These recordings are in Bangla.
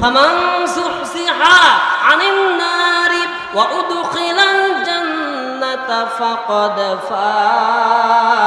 فمن زحزح عن النار وأدخل الجنة فقد فاز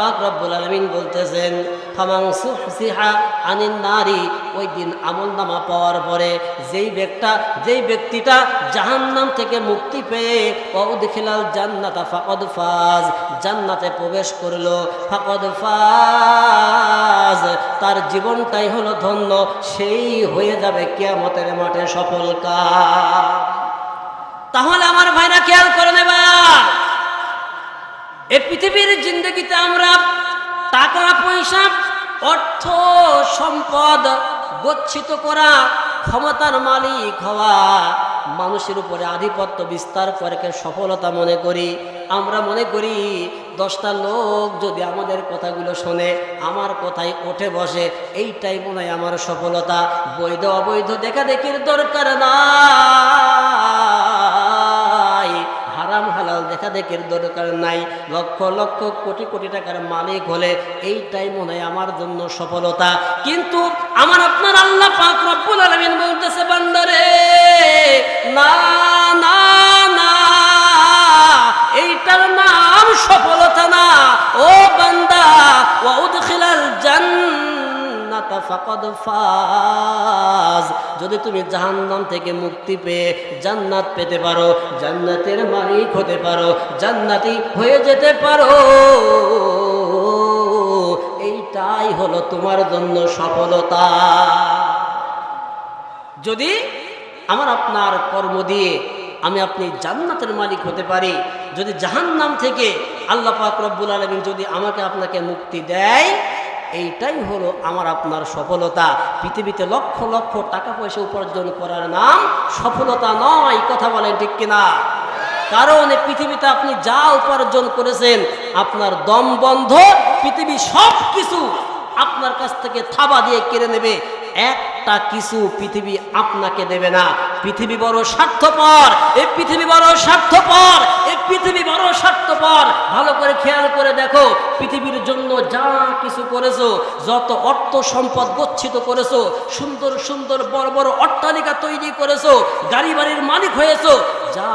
পাক রব্বুল আলামিন বলতেছেন ফামাং সুহসিহা আনিন নারী ওই দিন আমল নামা পাওয়ার পরে যেই ব্যক্তা, যেই ব্যক্তিটা জাহান্নাম থেকে মুক্তি পেয়ে অউদখিলাল জান্নাতা ফাকদ ফাজ জান্নাতে প্রবেশ করল। ফাকদ ফাজ, তার জীবনটাই হলো ধন্য, সেই হয়ে যাবে কিয়ামতের মাঠে সফল কাম তাহলে আমার ভাইরা খেয়াল করে নেবা এই পৃথিবীর জিন্দগিতে আমরা টাকা, পয়সা, অর্থ, সম্পদ গচ্ছিত করা ক্ষমতার মালিক হওয়া মানুষের উপরে আধিপত্য বিস্তার করে সফলতা মনে করি। আমরা মনে করি, দশটা লোক যদি আমাদের কথাগুলো শোনে, আমার কথাই ওঠে বসে, এইটাই মনে হয় আমার সফলতা। বৈধ, অবৈধ দেখা দেখির দরকার নাই। হারাম হালাল দেখা দেখের দরকার নাই। লক্ষ লক্ষ কোটি কোটি টাকার মালিক হলে এইটাই মনে হয় আমার জন্য সফলতা। কিন্তু আমার আপনার আল্লাহ বলতেছে, বান্দারে, না এইটার নাম সফলতা না। ও বান্দা, ওয়া উদখিলাল যদি তুমি জাহান্নাম থেকে মুক্তি পেয়ে জান্নাত পেতে পারো, জান্নাতের মালিক হতে পারো, জান্নাতি হয়ে যেতে পারো। এইটাই হলো তোমার জন্য সফলতা। যদি আমার আপনার কর্ম দিয়ে আমি আপনি জান্নাতের মালিক হতে পারি, যদি জাহান্নাম থেকে আল্লাহ পাক রব্বুল আলমিন যদি আমাকে আপনাকে মুক্তি দেয় এইটাই হলো আমার আপনার সফলতা। পৃথিবীতে লক্ষ লক্ষ টাকা পয়সা উপার্জন করার নাম সফলতা নয় কথা বলেন ঠিক কিনা? কারণ পৃথিবীতে আপনি যা উপার্জন করেছেন, আপনার দম বন্ধ, পৃথিবী সব কিছু আপনার কাছ থেকে থাবা দিয়ে কেড়ে নেবে। একটা কিছু পৃথিবী আপনাকে দেবে না। পৃথিবী বড় স্বার্থপর, এই পৃথিবী বড় স্বার্থপর, এই পৃথিবী বড় স্বার্থপর। ভালো করে খেয়াল করে দেখো, পৃথিবীর জন্য যা কিছু করেছ, যত অর্থ সম্পদ গচ্ছিত করেছ, সুন্দর সুন্দর বড় বড় অট্টালিকা তৈরি করেছ গাড়ি বাড়ির মালিক হয়েছো যা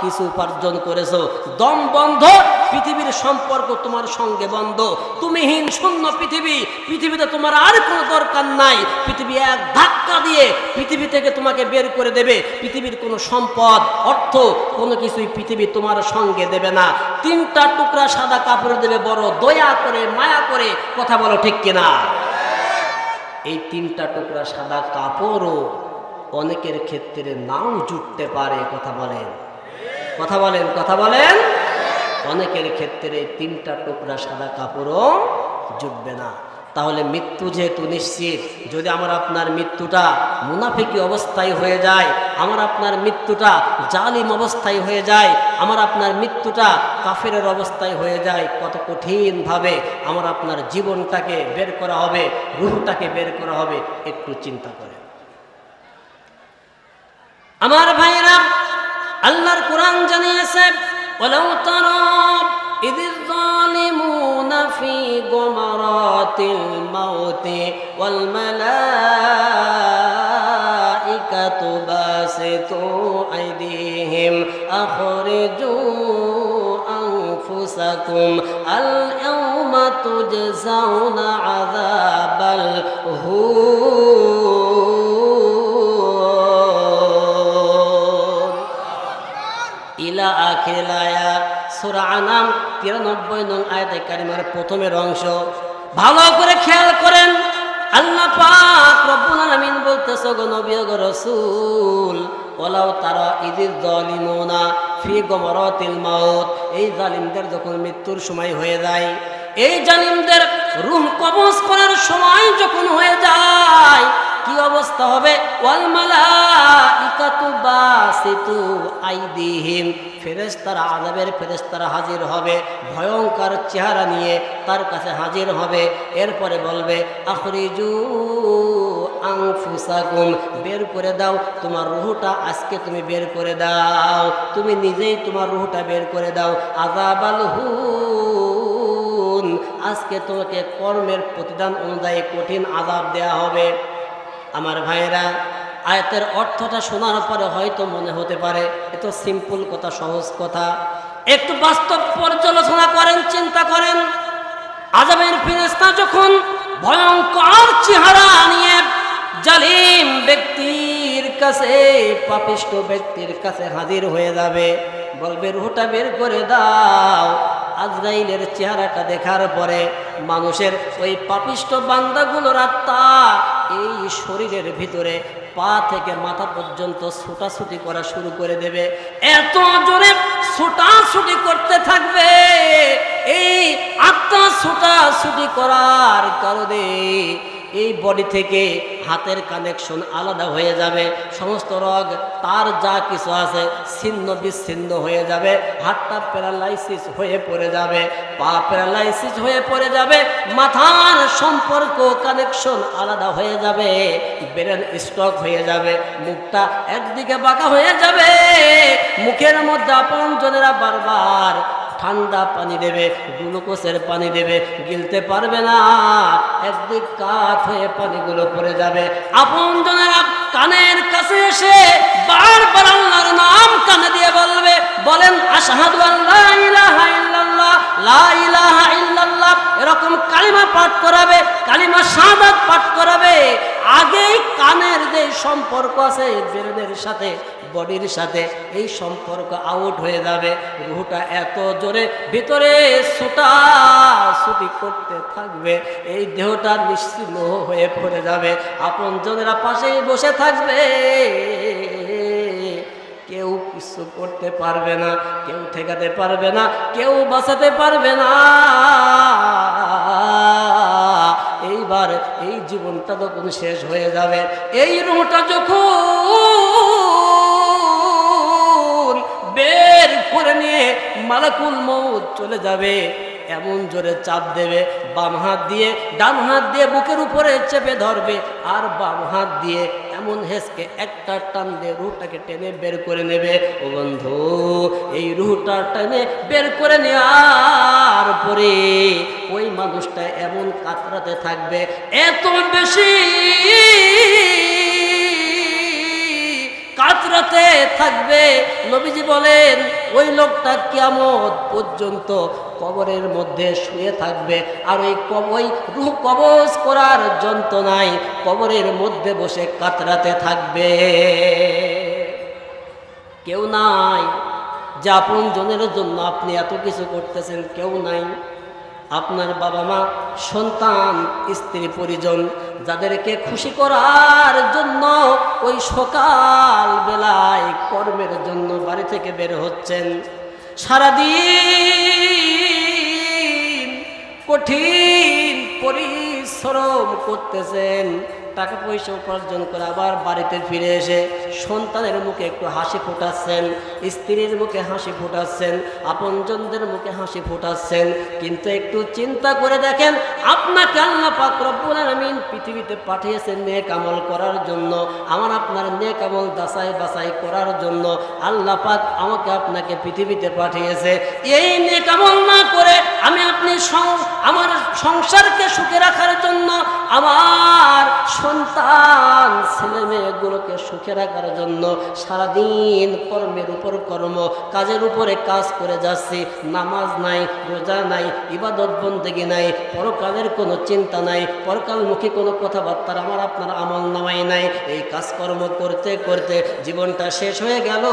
কিছু উপার্জন করেছ, দম বন্ধ, পৃথিবীর সম্পর্ক তোমার সঙ্গে বন্ধ। তুমিহীন শূন্য পৃথিবী, পৃথিবীতে তোমার আর কোনো দরকার নাই। পৃথিবী এক ধাক্কা দিয়ে পৃথিবী থেকে তোমাকে বের করে দেবে। পৃথিবীর কোনো সম্পদ, অর্থ, কোনো কিছুই পৃথিবী তোমার সঙ্গে দেবে না। তিনটা টুকরা সাদা কাপড় দেবে, বড় দয়া করে, মায়া করে। কথা বলো ঠিক কিনা? এই তিনটা টুকরা সাদা কাপড়ও অনেকের ক্ষেত্রে নাও জুটতে পারে, কথা বলেন। কথা বলেন কথা বলেন। অনেকের ক্ষেত্রে তিনটা টুকরা সাদা কাপড়ও জুটবে না। তাহলে মৃত্যু যেহেতু নিশ্চিত, যদি আমার আপনার মৃত্যুটা মুনাফিকি অবস্থায় হয়ে যায়, আমার আপনার মৃত্যুটা জালিম অবস্থায় হয়ে যায়, আমার আপনার মৃত্যুটা কাফের অবস্থায় হয়ে যায়, কত কঠিনভাবে আমার আপনার জীবনটাকে বের করা হবে, রুহটাকে বের করা হবে, একটু চিন্তা করে আমার ভাইরা আল্লাহর কোরআন জানিয়েছে ولو ترى إذ الظالمون في غمرات الموت والملائكة باسطوا أيديهم أخرجوا أنفسكم اليوم تجزون عذاب الهون ইলা আখিলায়া সূরা আনাম 93 নং আয়াতে কারিমার প্রথমের অংশ। ভালো করে খেয়াল করেন। আল্লাহ পাক রব্বুল আলামিন বলতেছে গো নবী গো রাসূল ওলাও তারা ইদির জালিমুনা ফি গমরাতিল মাউত। এই জালিমদের যখন মৃত্যুর সময় হয়ে যায়, এই জালিমদের রুহ কবজ করার সময় যখন হয়ে যায় কি অবস্থা হবে? ওয়াল মালাইকাতু বাসিতু আইদিহিম। ফেরেশতারা আযাবের ফেরেশতারা হাজির হবে। ভয়ঙ্কর চেহারা নিয়ে তার কাছে হাজির হবে। এরপরে বলবে, আখরিজু আনফুসাকুম, বের করে দাও। তোমার রুহটা আজকে তুমি বের করে দাও। তুমি নিজেই তোমার রুহটা বের করে দাও। আযাবাল হুন, আজকে তোমাকে কর্মের প্রতিদান অনুযায়ী কঠিন আজাব দেয়া হবে। আমার ভাইয়েরা, আয়াতের অর্থটা শোনার পরে হয়তো মনে হতে পারে, এত সিম্পল কথা, সহজ কথা। একটু বাস্তব পর্যালোচনা করেন, চিন্তা করেন। আজাবের ফেরেস্তা যখন ভয়ঙ্কর চেহারা নিয়ে জালিম ব্যক্তির কাছে, পাপিষ্ট ব্যক্তির কাছে হাজির হয়ে যাবে, বলবে, রুহটা বের করে দাও। আজরাইলের চেহারাটা দেখার পরে মানুষের ওই পাপিষ্ট বান্দাগুলোর আত্মা এই শরীরের ভিতরে পা থেকে মাথা পর্যন্ত ছুটাছুটি করা শুরু করে দেবে। এত জোরে ছুটাছুটি করতে থাকবে। এই আত্মা ছুটাছুটি করার কারণে এই বডি থেকে হাতের কানেকশন আলাদা হয়ে যাবে, সমস্ত রগ তার যা কিছু আছে ছিন্ন বিচ্ছিন্ন হয়ে যাবে, হাতটা প্যারালাইসিস হয়ে পড়ে যাবে, পা প্যারালাইসিস হয়ে পড়ে যাবে, মাথার সম্পর্ক কানেকশন আলাদা হয়ে যাবে ব্রেন স্টক হয়ে যাবে, মুখটা একদিকে বাঁকা হয়ে যাবে, মুখের মধ্যে আপন জনেরা বারবার ঠান্ডা পানি দেবে, গ্লুকোজের পানি দেবে, গিলতে পারবে না। একদিক কাত হয়ে পানিগুলো পড়ে যাবে। আপন জনেরা কানের কাছে এসে বারবার আল্লাহর নাম কানে দিয়ে বলবে, বলেন, আশহাদু আল্লাহ ইলাহা ইল্লাল্লাহ, লা ইলাহা ইল্লাল্লাহ। এরকম কালিমা পাঠ করাবে, কালিমা সম্পর্ক আছে ব্রেনের সাথে, বডির সাথে, এই সম্পর্ক আউট হয়ে যাবে। রুহটা এত জোরে ভিতরে ছুটা ছুটি করতে থাকবে, এই দেহটা নিশ্চিন্ন হয়ে পড়ে যাবে। আপন জনেরা পাশেই বসে থাকবে, কেউ কিছু করতে পারবে না, কেউ ঠেকাতে পারবে না, কেউ বাঁচাতে পারবে না। এইবার এই জীবনটা যখন শেষ হয়ে যাবে, এই রুহটা যখন বের করে নিয়ে মালাকুল মৌত চলে যাবে, এমন জোরে চাপ দেবে, বাম হাত দিয়ে ডান হাত দিয়ে বুকের উপরে চেপে ধরবে আর বাম হাত দিয়ে এমন হেসকে একটা টান দিয়ে রুহটাকে টেনে বের করে নেবে। ও বন্ধু, এই রুহটা টেনে বের করে ওই মানুষটা এমন কাতরাতে থাকবে, এত বেশি কাতরাতে থাকবে। নবীজি বলেন, ওই লোকটা কিয়ামত পর্যন্ত কবরের মধ্যে শুয়ে থাকবে। আর ওই কবই রুহ কবজ করার যন্ত্রণায় কবরের মধ্যে বসে কাতরাতে থাকবে। কেউ নাই। যে আপন জনের জন্য আপনি এত কিছু করতেছেন, কেউ নাই। আপনার বাবা মা সন্তান, স্ত্রী, পরিজন যাদেরকে খুশি করার জন্য ওই সকাল বেলায় কর্মের জন্য বাড়ি থেকে বের হচ্ছেন। সারাদিন কঠিন পরিশ্রম করতেছেন। টাকা পয়সা উপার্জন করে আবার বাড়িতে ফিরে এসে সন্তানের মুখে একটু হাসি ফোটাচ্ছেন, স্ত্রীর মুখে হাসি ফোটাচ্ছেন, আপনজনদের মুখে হাসি ফোটাচ্ছেন। কিন্তু একটু চিন্তা করে দেখেন, আপনাকে আল্লাহ পাক রব্বুল পৃথিবীতে পাঠিয়েছেন নেক আমল করার জন্য, আমার আপনার নেক আমল দাসাই বাসাই করার জন্য। আল্লাহ পাক আমাকে আপনাকে পৃথিবীতে পাঠিয়েছে। এই নেক আমল না করে আমি আপনি আমার সংসারকে সুখে রাখার জন্য আমার সন্তান, ছেলে মেয়েগুলোকে সুখে রাখার জন্য সারাদিন কর্মের উপর কর্ম, কাজের উপরে কাজ করে যাচ্ছি, নামাজ নাই, রোজা নাই, ইবাদত বন্দেগি নাই, পরকালের কোনো চিন্তা নাই, পরকালমুখী কোনো কথাবার্তার আমার আপনার আমল নামাই নাই। এই কাজকর্ম করতে করতে জীবনটা শেষ হয়ে গেল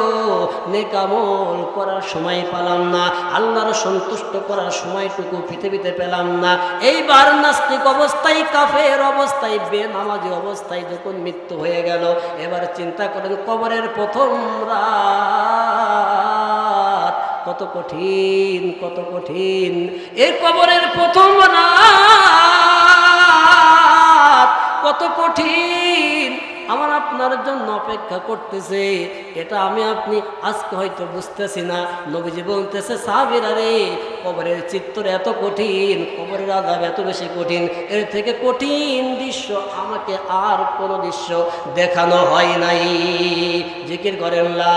নেকামল করার সময় পেলাম না, আল্লাহর সন্তুষ্ট করার সময়টুকু পৃথিবীতে পেলাম না। এইবার নাস্তিক অবস্থায়, কাফের অবস্থায় বেনামাজি অবস্থায় যখন মৃত্যু হয়ে গেল, এবার চিন্তা করেন কবরের প্রথম রাত। কত কঠিন কত কঠিন। এই কবরের প্রথম রাত। কত কঠিন। আমার আপনার জন্য অপেক্ষা করতেছে। এটা আমি আপনি আজকে হয়তো বুঝতেছি না। নবীজি বলতেছে, সাহাবিরা রে কবরের চিত্র এত কঠিন, কবরের আজাব এত বেশি কঠিন। এর থেকে কঠিন দৃশ্য আমাকে আর কোনো দৃশ্য দেখানো হয় নাই। জিকির করেন, লা